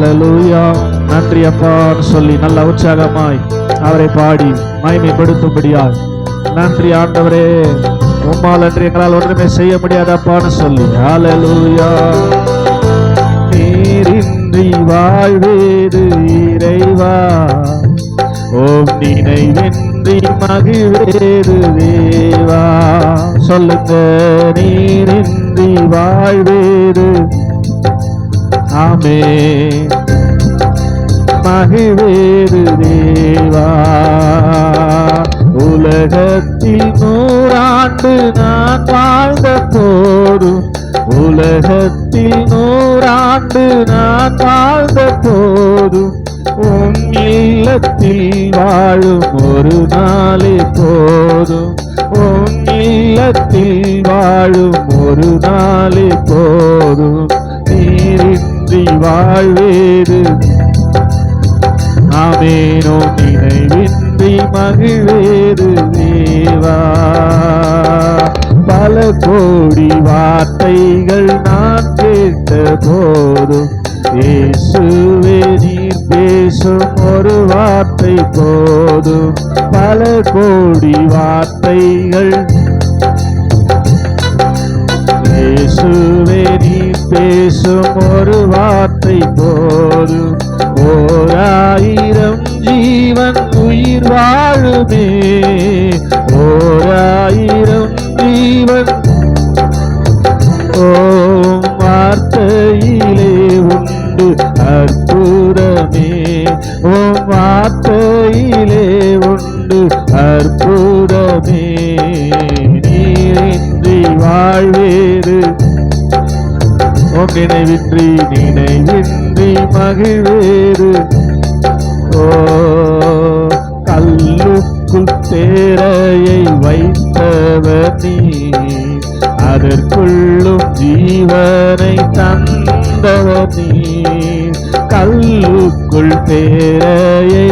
நன்றி அப்பான்னு சொல்லி நல்ல உற்சாகமாய் அவரை பாடி மகிமைப்படுத்தும்படியாய். நன்றி ஆண்டவரே. உம்மால் அன்று எங்களால் ஒன்றுமே செய்ய முடியாதப்பான்னு சொல்லி. ஹalleluya நீரின்றி வாழ்வேது இறைவா. ஓம் நினைவின்றி மகிழ்வேது தேவா. சொல்லுங்க நீரின்றி வாழ்வேது. ஆமே மகிழ்வேது தேவா. உலகத்தில் நூறாண்டு நான் வாழ்ந்த போதும் உலகத்தில் நூறாண்டு நான் வாழ்ந்த போதும் உன் இல்லத்தில் வாழும் ஒரு நாளே போதும் உன் இல்லத்தில் வாழும் ஒரு நாளே போதும். நீரின்றி வாழ்வேறு ஆமேனோ நினைவின்றி மகிழ்வேறு தேவா. பல கோடி வார்த்தைகள் நான் கேட்ட போதும் இயேசுவே நீர் பேசும் ஒரு வார்த்தை போதும். பல கோடி வார்த்தைகள் இயேசுவே நீர் பேசும் ஒரு வார்த்தை போதும் வாழுமே ஓராயிரம் ஜீவன். ஓம் வார்த்தையிலே உண்டு அற்புதமே. ஓம் வார்த்தையிலே உண்டு அற்புதமே. நீரின்றி வாழ்வேறு ஓம் நினைவின்றி நினைவின்றி மகிழ்வேறு ஜீவனை தந்தவர் நீ கல்லுக்குள் பேரையை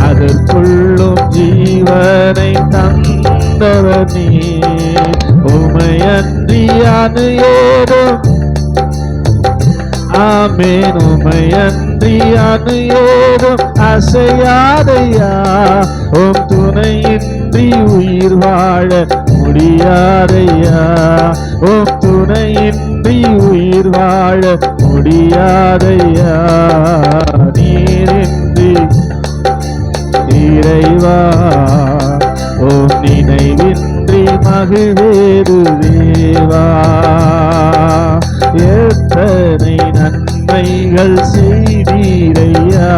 அதற்குள்ளும் ஜீவனை தந்தவர் நீ உமையன்றியானு அணு ஆமேன் உமையன்றியானு அணு அசையாதையா உம் துணையின்றி உயிர் வாழ முடியாதையா ஓ துணையின்றி உயிர் வாழ முடியாதையா நீரின்றி இறைவா. ஓ நினைவின்றி மகிழ்வேறு தேவா. எத்தனை நன்மைகள் செய்தீரையா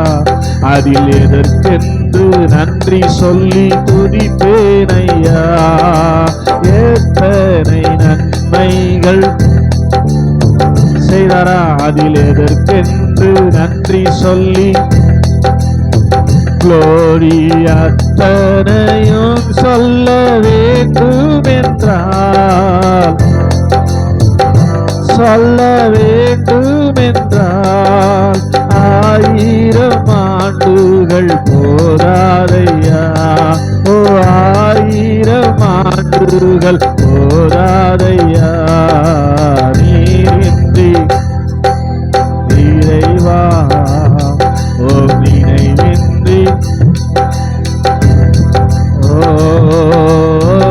அதில் எதற்கென்று நன்றி சொல்லி துதிப்பேனையா? எத்தனை நன்மைகள் செய்தாரா? அதில் எதற்கென்று நன்றி சொல்லி குளோரி அத்தனையும் சொல்ல வேண்டும் என்றால் சொல்ல வேண்டும் என்றால் ஆண்டுகள் போதாதையா? ஓ ஆயிரம் ஆண்டுகள் போதாதையா? நீரின்றி இறைவா ஓ நினைவின்றி. ஓ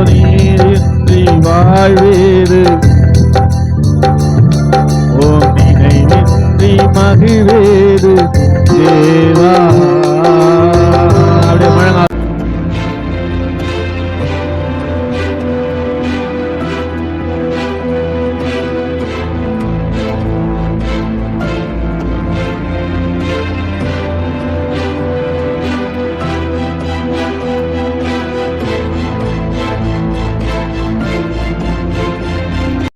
நீரின்றி வாழ்வேறு. ஓ நினைவின்றி மகிழ்வேறு. தேவா